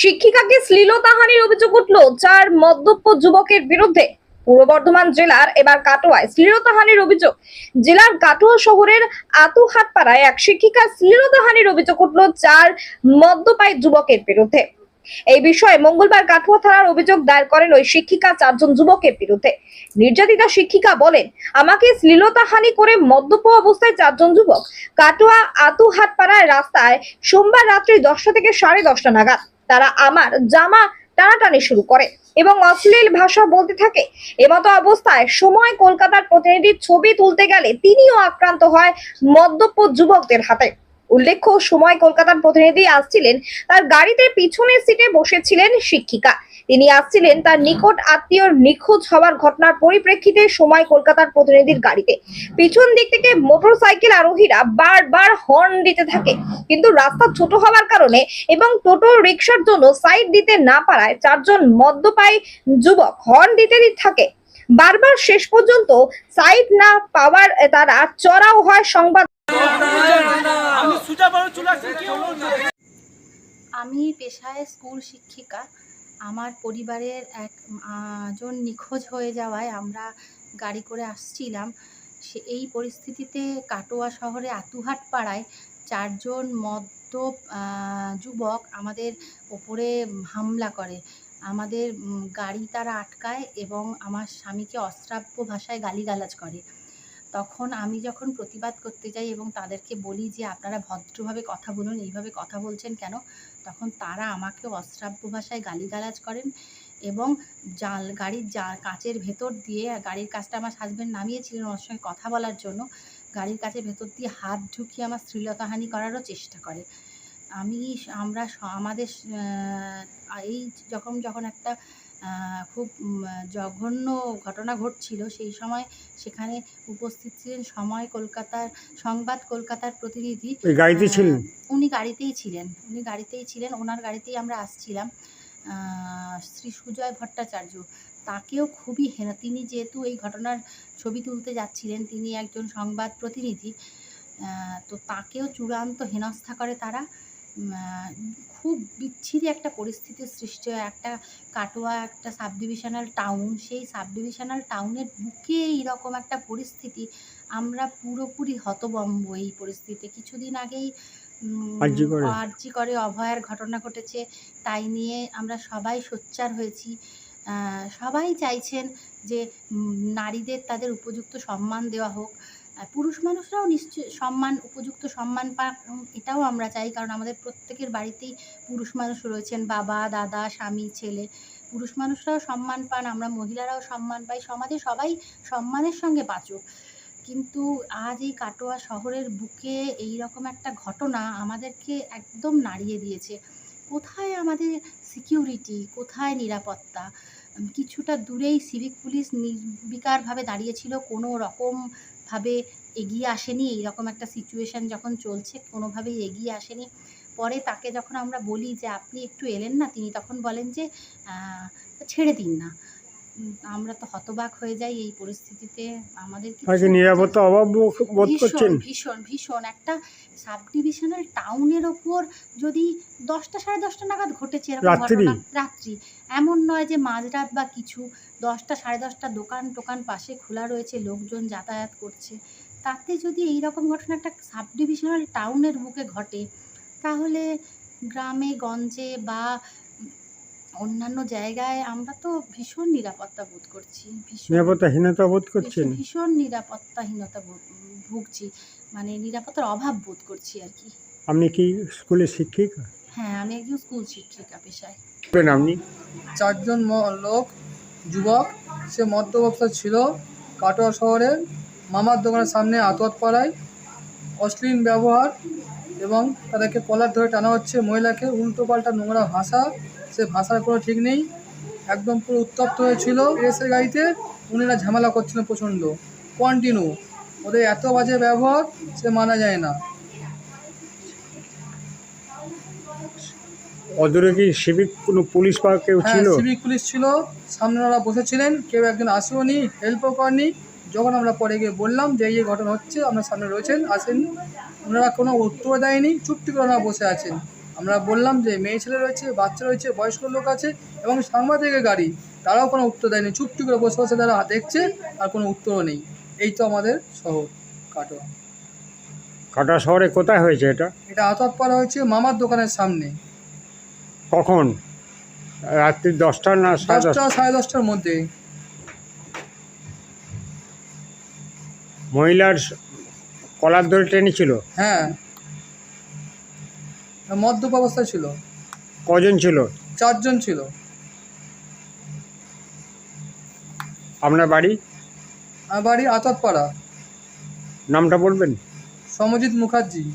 শিক্ষিকাকে শ্লীলতাহানির অভিযোগ উঠল। চার মদ্যপ যুবকের বিরুদ্ধে পূর্ব বর্ধমান জেলার, এবার কাটোয়ায় শ্লীলতাহানির অভিযোগ। জেলার কাটোয়া শহরের আতুহাটপাড়ায় এক শিক্ষিকা শ্লীলতাহানির অভিযোগ উঠল চার মদ্যপায়ী যুবকের বিরুদ্ধে। এই বিষয়ে মঙ্গলবার কাটোয়া থানার অভিযোগ দায়ের করেন ওই শিক্ষিকা চারজন যুবকের বিরুদ্ধে। নির্যাতিতা শিক্ষিকা বলেন, আমাকে শ্লীলতাহানি করে মদ্যপ অবস্থায় চারজন যুবক কাটোয়া আতুহাটপাড়ায় রাস্তায় সোমবার রাত্রি দশটা থেকে সাড়ে দশটা নাগাদ তারা আমার জামা টানাটানি শুরু করে এবং অশ্লীল ভাষা বলতে থাকে। এমতো অবস্থায় সময় কলকাতার প্রতিনিধির ছবি তুলতে গেলে তিনিও আক্রান্ত হয় মদ্যপ যুবকদের হাতে। উল্লেখ্য, সময় কলকাতার প্রতিনিধি আসছিলেন তার গাড়িতে পিছনের সিটে বসেছিলেন শিক্ষিকা। তিনি আসছিলেন তার নিকট আত্মীয়র নিখোঁজ হওয়ার ঘটনার পরিপ্রেক্ষিতে সময় কলকাতার প্রতিনিধির গাড়িতে। পিছন দিক থেকে মোটরসাইকেল আরোহীরা বারবার হর্ন দিতে থাকে। কিন্তু রাস্তা ছোট হওয়ার কারণে এবং টোটো রিক্সার জন্য সাইড দিতে না পারায় চারজন মদ্যপায়ী যুবক হর্ন দিতে থাকে। বারবার শেষ পর্যন্ত সাইড না পাওয়ার তারা চড়াও হয় সংবাদ আমি পেশায় স্কুল শিক্ষিকা। আমার পরিবারের এক আহ, জন নিখোঁজ হয়ে যাওয়ায় আমরা গাড়ি করে আসছিলাম। সে এই পরিস্থিতিতে কাটোয়া শহরে আতুহাট পাড়ায় চারজন মদ্য যুবক আমাদের ওপরে হামলা করে। আমাদের গাড়ি তারা আটকায় এবং আমার স্বামীকে অশ্রাব্য ভাষায় গালিগালাজ করে। তখন আমি যখন প্রতিবাদ করতে যাই এবং তাদেরকে বলি যে, আপনারা ভদ্রভাবে কথা বলুন, এইভাবে কথা বলছেন কেন? তখন তারা আমাকে অশ্রাব্য ভাষায় গালিগালাজ করেন এবং জাল, গাড়ির যা কাচের ভেতর দিয়ে, গাড়ির কাজটা আমার হাজব্যান্ড নামিয়েছিলেন ওর সঙ্গে কথা বলার জন্য, গাড়ির কাচের ভেতর দিয়ে হাত ঢুকিয়ে আমার শ্লীলতাহানি করারও চেষ্টা করে। আমি আমরা আমাদের এই যখন যখন একটা খুব জঘন্য ঘটনা ঘটছিল। সেই সময় সেখানে উপস্থিত ছিলেন সময় কলকাতার সংবাদ কলকাতার প্রতিনিধি। গাড়িতে ছিলেন? উনি গাড়িতেই ছিলেন। উনি গাড়িতেই ছিলেন। ওনার গাড়িতেই আমরা আসছিলাম। শ্রী সুজয় ভট্টাচার্য। তাকেও খুবই হেনা তিনি যেহেতু এই ঘটনার ছবি তুলতে যাচ্ছিলেন তিনি একজন সংবাদ প্রতিনিধি। তো তাকেও চূড়ান্ত হেনস্থা করে তারা। খুব বিচ্ছিরি একটা পরিস্থিতির সৃষ্টি হয়। একটা কাটোয়া একটা সাব ডিভিশনাল টাউন সেই সাব ডিভিশনাল টাউনের বুকে এইরকম একটা পরিস্থিতি আমরা পুরোপুরি হতবম্ব এই পরিস্থিতিতে। কিছুদিন আগেই আর্জি করে। আরজি করে অভয়ার ঘটনা ঘটেছে। তাই নিয়ে আমরা সবাই সোচ্চার হয়েছি। আহ, সবাই চাইছেন যে নারীদের তাদের উপযুক্ত সম্মান দেওয়া হোক। আর পুরুষ মানুষরাও নিশ্চয় সম্মান, উপযুক্ত সম্মান পাক এটাও আমরা চাই। কারণ আমাদের প্রত্যেকের বাড়িতেই পুরুষ মানুষ রয়েছেন, বাবা, দাদা, স্বামী, ছেলে। পুরুষ মানুষরাও সম্মান পান, আমরা মহিলারাও সম্মান পাই, সমাজে সবাই সম্মানের সঙ্গে বাঁচুক। কিন্তু আজ এই কাটোয়া শহরের বুকে এই রকম একটা ঘটনা আমাদেরকে একদম নাড়িয়ে দিয়েছে। কোথায় আমাদের সিকিউরিটি? কোথায় নিরাপত্তা? কিছুটা দূরেই সিভিক পুলিশ নির্বিকারভাবে দাঁড়িয়েছিল, কোনো রকমভাবে এগিয়ে আসেনি, এইরকম একটা সিচুয়েশন যখন চলছে, কোনোভাবেই এগিয়ে আসেনি। পরে তাকে যখন আমরা বলি যে, আপনি একটু এলেন না? তিনি তখন বলেন যে ছেড়ে দিন না। আমরা তো হতবাক হয়ে যাই এই পরিস্থিতিতে। আমাদের নিরাপত্তা অভাব বোধ- করছেন ভীষণ ভীষণ ভীষণ। একটা সাব ডিভিশনাল টাউনের ওপর যদি দশটা সাড়ে দশটা নাগাদ ঘটেছে এরকম ঘটনা রাত্রি। এমন নয় যে মাঝরাত বা কিছু দশটা সাড়ে দশটা দোকান টোকান পাশে খোলা রয়েছে লোকজন যাতায়াত করছে। তাতে যদি এই রকম ঘটনা একটা সাব ডিভিশনাল টাউনের বুকে ঘটে তাহলে গ্রামে গঞ্জে বা অন্যান্য জায়গায় আমরা তো ভীষণ নিরাপত্তা বোধ করছি ভীষণ নিরাপত্তাহীনতা বোধ করছেন? ভীষণ- নিরাপত্তাহীনতা ভু- ভুগছি মানে নিরাপত্তার অভাব বোধ করছি আর কি। আপনি কি স্কুলের শিক্ষিকা? হ্যাঁ আমি একজন স্কুল শিক্ষিকা পেশায়। আপনি। চারজন ম- লোক যুবক সে মদ্য অবস্থা ছিল কাটোয়া শহরের মামার দোকানের সামনে আতত পাড়ায় অশ্লীল ব্যবহার এবং তাদেরকে কলার ধরে টানা হচ্ছে মহিলাকে উল্টো পাল্টা নোংরা ভাষা সে ভাষার কোনো ঠিক নেই। একদম পুরো উত্তপ্ত হয়েছিল। এসে গাড়িতে উনিরা ঝামেলা করছিল প্রচণ্ড। কন্টিনিউ ওদের এত বাজে ব্যবহার সে মানা যায় না। অদূরে কি সিভিক কোনো পুলিশ বা কেউ হ্যাঁ ছিল? সিভিক পুলিশ ছিল। সামনে ওরা বসেছিলেন। কেউ একজন আসেও নি হেল্পও করেনি। যখন আমরা পরে গিয়ে বললাম যে এই এই ঘটনা হচ্ছে আপনার সামনে রয়েছেন আসেন। ওনারা কোনো উত্তর দেয়নি। চুপটি করে ওনারা বসে আছেন। আমরা বললাম যে মেয়ে ছেলে রয়েছে বাচ্চা রয়েছে বয়স্ক লোক আছে এবং সাংবাদিকের গাড়ি। তারাও কোনো উত্তর দেয়নি। চুপটি করে বসে বসে তারা দেখছে আর কোনো উত্তরও নেই। এই তো আমাদের শহর কাটোয়া। কাটা শহরে কোথায় হয়েছে এটা? এটা আতত পাড়া হয়েছে মামার দোকানের সামনে। কখন? রাত্রি দশটা না দশটা সাড়ে দশটার মধ্যে। মহিলার কলার ধরে টেনেছিল? হ্যাঁ। মদ্যপ অবস্থায় ছিল। কজন ছিল? চারজন ছিল। আপনার বাড়ি? আমার বাড়ি আতাতপাড়া। নামটা বলবেন। সমজিৎ মুখার্জি।